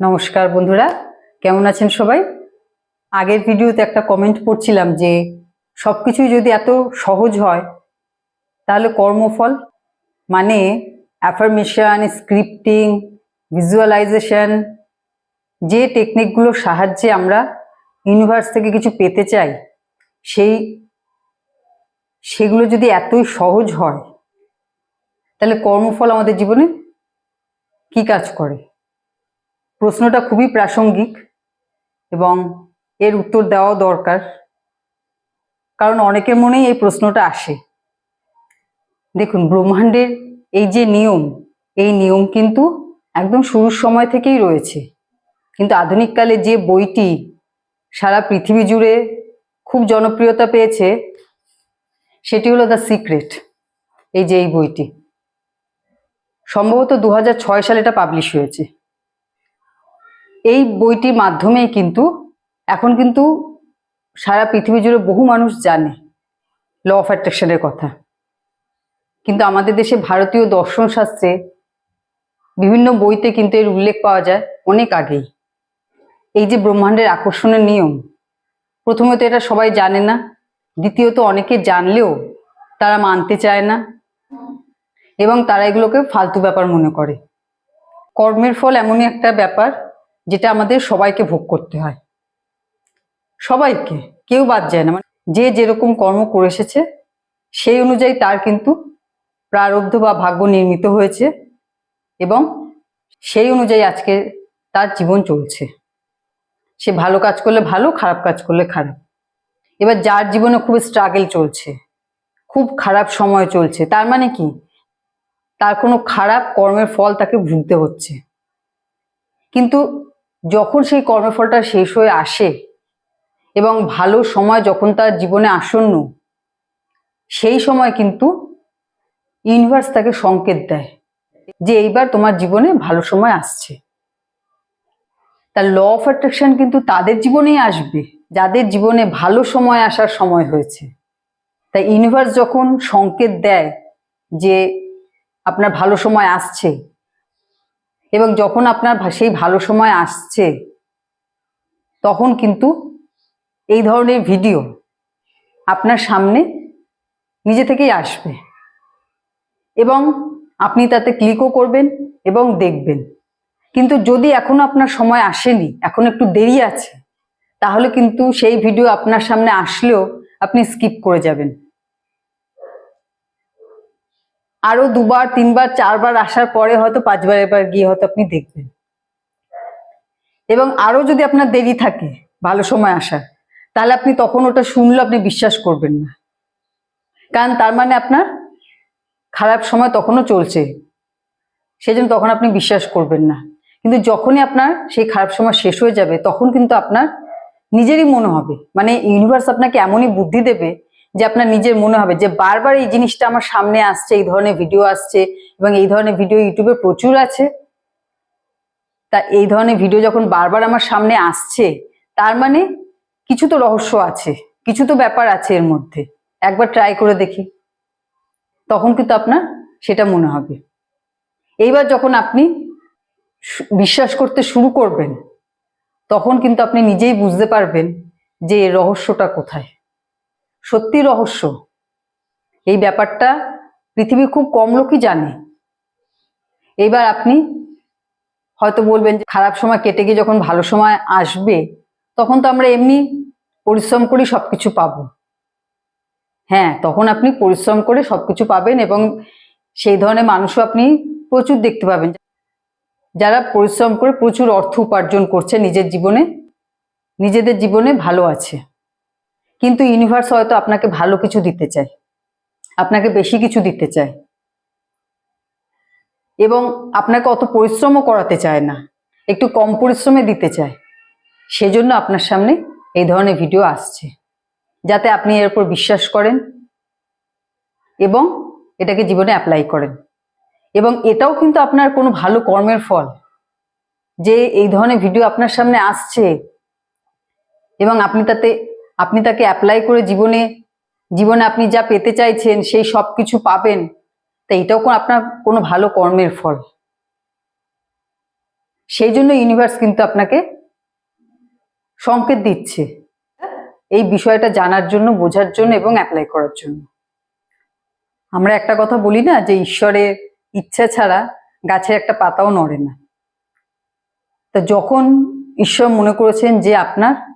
নমস্কার বন্ধুরা, কেমন আছেন সবাই? আগের ভিডিওতে একটা কমেন্ট পড়ছিলাম যে সব কিছুই যদি এত সহজ হয়, তাহলে কর্মফল মানে অ্যাফার্মেশন স্ক্রিপ্টিং ভিজুয়ালাইজেশন যে টেকনিকগুলোর সাহায্যে আমরা ইউনিভার্স থেকে কিছু পেতে চাই, সেই, সেগুলো যদি এতই সহজ হয়, তাহলে কর্মফল আমাদের জীবনে কি কাজ করে? প্রশ্নটা খুবই প্রাসঙ্গিক এবং এর উত্তর দেওয়াও দরকার, কারণ অনেকের মনেই এই প্রশ্নটা আসে। দেখুন, ব্রহ্মাণ্ডের এই যে নিয়ম, এই নিয়ম কিন্তু একদম শুরুর সময় থেকেই রয়েছে। কিন্তু আধুনিককালে যে বইটি সারা পৃথিবী জুড়ে খুব জনপ্রিয়তা পেয়েছে, সেটি হলো দ্য সিক্রেট, এই যে এই বইটি। সম্ভবত দু হাজার ছয় সালে এটা পাবলিশ হয়েছে। এই বইটির মাধ্যমেই কিন্তু, এখন কিন্তু সারা পৃথিবী জুড়ে বহু মানুষ জানে ল অফ অ্যাট্রাকশনের কথা। কিন্তু আমাদের দেশে ভারতীয় দর্শন শাস্ত্রে বিভিন্ন বইতে কিন্তু এর উল্লেখ পাওয়া যায় অনেক আগেই। এই যে ব্রহ্মাণ্ডের আকর্ষণের নিয়ম, প্রথমত এটা সবাই জানে না, দ্বিতীয়ত অনেকে জানলেও তারা মানতে চায় না, এবং তারা এগুলোকে ফালতু ব্যাপার মনে করে। কর্মের ফল এমনই একটা ব্যাপার যেটা আমাদের সবাইকে ভোগ করতে হয়। সবাইকে, কেউ বাদ যায় না। মানে যে যেরকম কর্ম করে এসেছে, সেই অনুযায়ী তার কিন্তু প্রারব্ধ বা ভাগ্য নির্মিত হয়েছে এবং সেই অনুযায়ী আজকে তার জীবন চলছে। সে ভালো কাজ করলে ভালো, খারাপ কাজ করলে খারাপ। এবার যার জীবনে খুব স্ট্রাগল চলছে, খুব খারাপ সময় চলছে, তার মানে কি? তার কোনো খারাপ কর্মের ফল তাকে ভুগতে হচ্ছে। কিন্তু যখন সেই কর্মফলটা শেষ হয়ে আসে এবং ভালো সময় যখন তার জীবনে আসন্ন, সেই সময় কিন্তু ইউনিভার্স তাকে সংকেত দেয় যে এইবার তোমার জীবনে ভালো সময় আসছে। তার ল অফ অ্যাট্রাকশন কিন্তু তাদের জীবনেই আসবে, যাদের জীবনে ভালো সময় আসার সময় হয়েছে। তাই ইউনিভার্স যখন সংকেত দেয় যে আপনার ভালো সময় আসছে এবং যখন আপনার সেই ভালো সময় আসছে, তখন কিন্তু এই ধরনের ভিডিও আপনার সামনে নিজে থেকেই আসবে এবং আপনি তাতে ক্লিকও করবেন এবং দেখবেন। কিন্তু যদি এখনও আপনার সময় আসেনি, এখন একটু দেরি আছে, তাহলে কিন্তু সেই ভিডিও আপনার সামনে আসলেও আপনি স্কিপ করে যাবেন। আরও দুবার, তিনবার, চারবার আসার পরে হয়তো পাঁচবার এবার গিয়ে হয়তো আপনি দেখবেন। এবং আরও যদি আপনার দেরি থাকে, ভালো সময় আসার, তাহলে আপনি তখন ওটা শুনলে আপনি বিশ্বাস করবেন না। কারণ তার মানে আপনার খারাপ সময় তখনও চলছে, সেজন্য তখন আপনি বিশ্বাস করবেন না। কিন্তু যখনই আপনার সেই খারাপ সময় শেষ হয়ে যাবে, তখন কিন্তু আপনার নিজেরই মনে হবে। মানে ইউনিভার্স আপনাকে এমনই বুদ্ধি দেবে যে আপনার নিজের মনে হবে যে বারবার এই জিনিসটা আমার সামনে আসছে, এই ধরনের ভিডিও আসছে এবং এই ধরনের ভিডিও ইউটিউবে প্রচুর আছে। তা এই ধরনের ভিডিও যখন বারবার আমার সামনে আসছে, তার মানে কিছু তো রহস্য আছে, কিছু তো ব্যাপার আছে এর মধ্যে। একবার ট্রাই করে দেখি, তখন কিন্তু আপনার সেটা মনে হবে। এইবার যখন আপনি বিশ্বাস করতে শুরু করবেন, তখন কিন্তু আপনি নিজেই বুঝতে পারবেন যে রহস্যটা কোথায়। সত্যি রহস্য। এই ব্যাপারটা পৃথিবীর খুব কম লোকই জানে। এইবার আপনি হয়তো বলবেন যে খারাপ সময় কেটে গিয়ে যখন ভালো সময় আসবে, তখন তো আমরা এমনি পরিশ্রম করি সব কিছু পাবো। হ্যাঁ তখন আপনি পরিশ্রম করে সব কিছু পাবেন এবং সেই ধরনের মানুষও আপনি প্রচুর দেখতে পাবেন। যারা পরিশ্রম করে প্রচুর অর্থ উপার্জন করছে নিজের জীবনে, নিজেদের জীবনে ভালো আছে। কিন্তু ইউনিভার্স হয়তো আপনাকে ভালো কিছু দিতে চায়। আপনাকে বেশি কিছু দিতে চায়। এবং আপনাকে অত পরিশ্রমও করাতে চায় না। একটু কম পরিশ্রমে দিতে চায়। সেজন্য আপনার সামনে এই ধরনের ভিডিও আসছে। যাতে আপনি এর উপর বিশ্বাস করেন এবং এটাকে জীবনে অ্যাপ্লাই করেন। এবং এটাও কিন্তু আপনার কোনো ভালো কর্মের ফল। যে এই ধরনের ভিডিও আপনার সামনে আসছে এবং আপনি তাতে আপনি তাকে অ্যাপ্লাই করে জীবনে জীবনে আপনি যা পেতে চাইছেন, সেই সব কিছু পাবেন। তা এটাও কোনো আপনার কোনো ভালো কর্মের ফল। সেই জন্য ইউনিভার্স কিন্তু আপনাকে সংকেত দিচ্ছে এই বিষয়টা জানার জন্য, বোঝার জন্য এবং অ্যাপ্লাই করার জন্য। আমরা একটা কথা বলি না যে ঈশ্বরের ইচ্ছা ছাড়া গাছের একটা পাতাও নড়ে না। তা যখন ঈশ্বর মনে করেছেন যে আপনার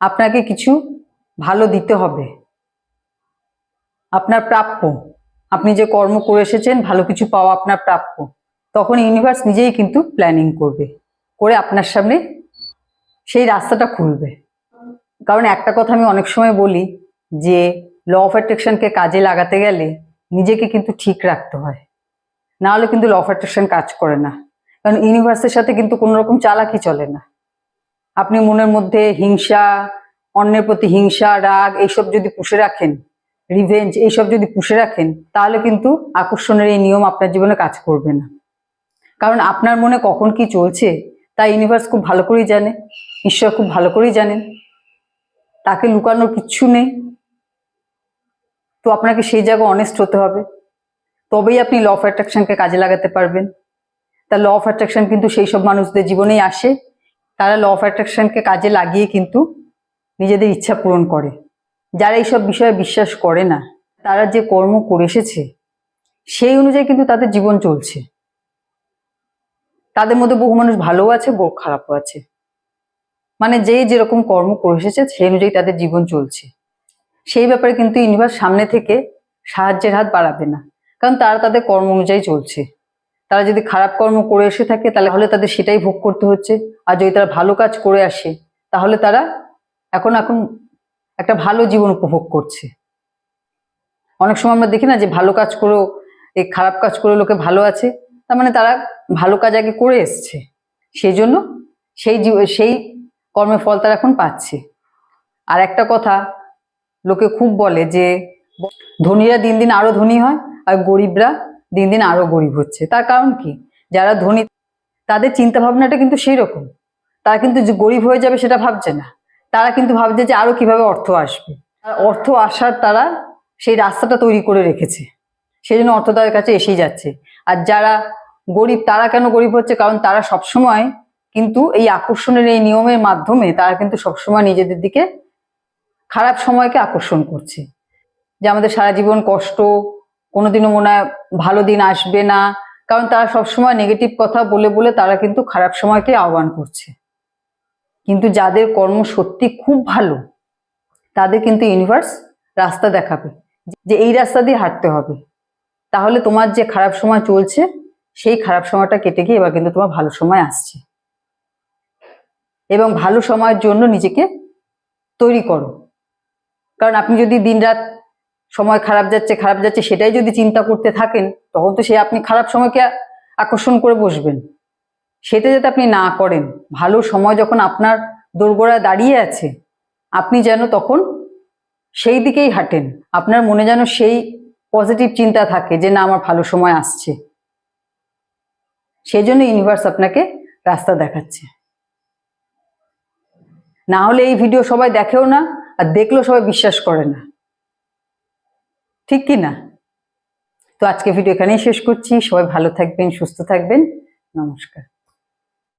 আপনাকে কিছু ভালো দিতে হবে। আপনার প্রাপ্য। আপনি যে কর্ম করে এসেছেন, ভালো কিছু পাওয়া আপনার প্রাপ্য। তখন ইউনিভার্স নিজেই কিন্তু প্ল্যানিং করবে। করে আপনার সামনে সেই রাস্তাটা খুলবে। কারণ একটা কথা আমি অনেক সময় বলি যে ল অফ অ্যাট্রাকশনকে কাজে লাগাতে গেলে নিজেকে কিন্তু ঠিক রাখতে হয়। না হলে কিন্তু ল অফ অ্যাট্রাকশন কাজ করে না। কারণ ইউনিভার্সের সাথে কিন্তু কোনো রকম চালাকি চলে না। আপনি মনের মধ্যে হিংসা, অন্যের প্রতি হিংসা, রাগ এইসব যদি পুষে রাখেন রিভেঞ্জ এইসব যদি পুষে রাখেন, তাহলে কিন্তু আকর্ষণের এই নিয়ম আপনার জীবনে কাজ করবে না। কারণ আপনার মনে কখন কি চলছে, তা ইউনিভার্স খুব ভালো করেই জানে, ঈশ্বর খুব ভালো করেই জানেন। তাকে লুকানোর কিচ্ছু নেই। তো আপনাকে সেই জায়গায় অনেস্ট হতে হবে। তবেই আপনি ল অফ অ্যাট্রাকশনকে কাজে লাগাতে পারবেন। তা ল অফ অ্যাট্রাকশন কিন্তু সেই সব মানুষদের জীবনেই আসে। তারা ল অফ অ্যাট্রাকশনকে কাজে লাগিয়ে কিন্তু নিজেদের ইচ্ছা পূরণ করে। যারা এইসব বিষয়ে বিশ্বাস করে না, তারা যে কর্ম করে এসেছে, সেই অনুযায়ী কিন্তু তাদের জীবন চলছে। তাদের মধ্যে বহু মানুষ ভালোও আছে, বহু খারাপও আছে। মানে যে যেরকম কর্ম করে এসেছে, সেই অনুযায়ী তাদের জীবন চলছে। সেই ব্যাপারে কিন্তু ইউনিভার্স সামনে থেকে সাহায্যের হাত বাড়াবে না, কারণ তারা তাদের কর্ম অনুযায়ী চলছে। তারা যদি খারাপ কর্ম করে এসে থাকে, তাহলে হলে তাদের সেটাই ভোগ করতে হচ্ছে। আর যদি তারা ভালো কাজ করে আসে, তাহলে তারা এখন এখন একটা ভালো জীবন উপভোগ করছে। অনেক সময় আমরা দেখি না যে ভালো কাজ করেও এই খারাপ কাজ করে লোকে ভালো আছে। তার মানে তারা ভালো কাজ আগে করে এসছে। সেই জন্য সেই সেই কর্মের ফল তারা এখন পাচ্ছে। আর একটা কথা লোকে খুব বলে যে, ধনীরা দিন দিন আরও ধনী হয়, আর গরিবরা দিন দিন আরও গরিব হচ্ছে। তার কারণ কি? যারা ধনী, তাদের চিন্তা ভাবনাটা কিন্তু সেই রকম তারা কিন্তু যে গরিব হয়ে যাবে সেটা ভাবছে না। তারা কিন্তু ভাবছে যে আরও কীভাবে অর্থ আসবে। অর্থ আসার তারা সেই রাস্তাটা তৈরি করে রেখেছে। সেই জন্য অর্থ তাদের কাছে এসেই যাচ্ছে। আর যারা গরিব, তারা কেন গরিব হচ্ছে? কারণ তারা সবসময় কিন্তু এই আকর্ষণের এই নিয়মের মাধ্যমে তারা কিন্তু সবসময় নিজেদের দিকে খারাপ সময়কে আকর্ষণ করছে। যে আমাদের সারা জীবন কষ্ট কোনোদিনও মনে হয় ভালো দিন আসবে না। কারণ তারা সবসময় নেগেটিভ কথা বলে বলে তারা কিন্তু খারাপ সময়কে আহ্বান করছে। কিন্তু যাদের কর্ম সত্যি খুব ভালো, তাদের কিন্তু ইউনিভার্স রাস্তা দেখাবে যে এই রাস্তা দিয়ে হাঁটতে হবে। তাহলে তোমার যে খারাপ সময় চলছে, সেই খারাপ সময়টা কেটে গিয়ে এবার কিন্তু তোমার ভালো সময় আসছে। এবং ভালো সময়ের জন্য নিজেকে তৈরি করো। কারণ আপনি যদি দিনরাত সময় খারাপ যাচ্ছে খারাপ যাচ্ছে সেটাই যদি চিন্তা করতে থাকেন, তখন তো সে আপনি খারাপ সময়কে আকর্ষণ করে বসবেন। সেটা যাতে আপনি না করেন, ভালো সময় যখন আপনার দোরগোড়ায় দাঁড়িয়ে আছে, আপনি যেন তখন সেই দিকেই হাঁটেন। আপনার মনে যেন সেই পজিটিভ চিন্তা থাকে যে, না, আমার ভালো সময় আসছে। সেই জন্য ইউনিভার্স আপনাকে রাস্তা দেখাচ্ছে। না হলে এই ভিডিও সবাই দেখেও না, আর দেখলেও সবাই বিশ্বাস করে না। ঠিক কি না? তো আজকে ভিডিও এখানেই শেষ করছি। সবাই ভালো থাকবেন, সুস্থ থাকবেন। নমস্কার।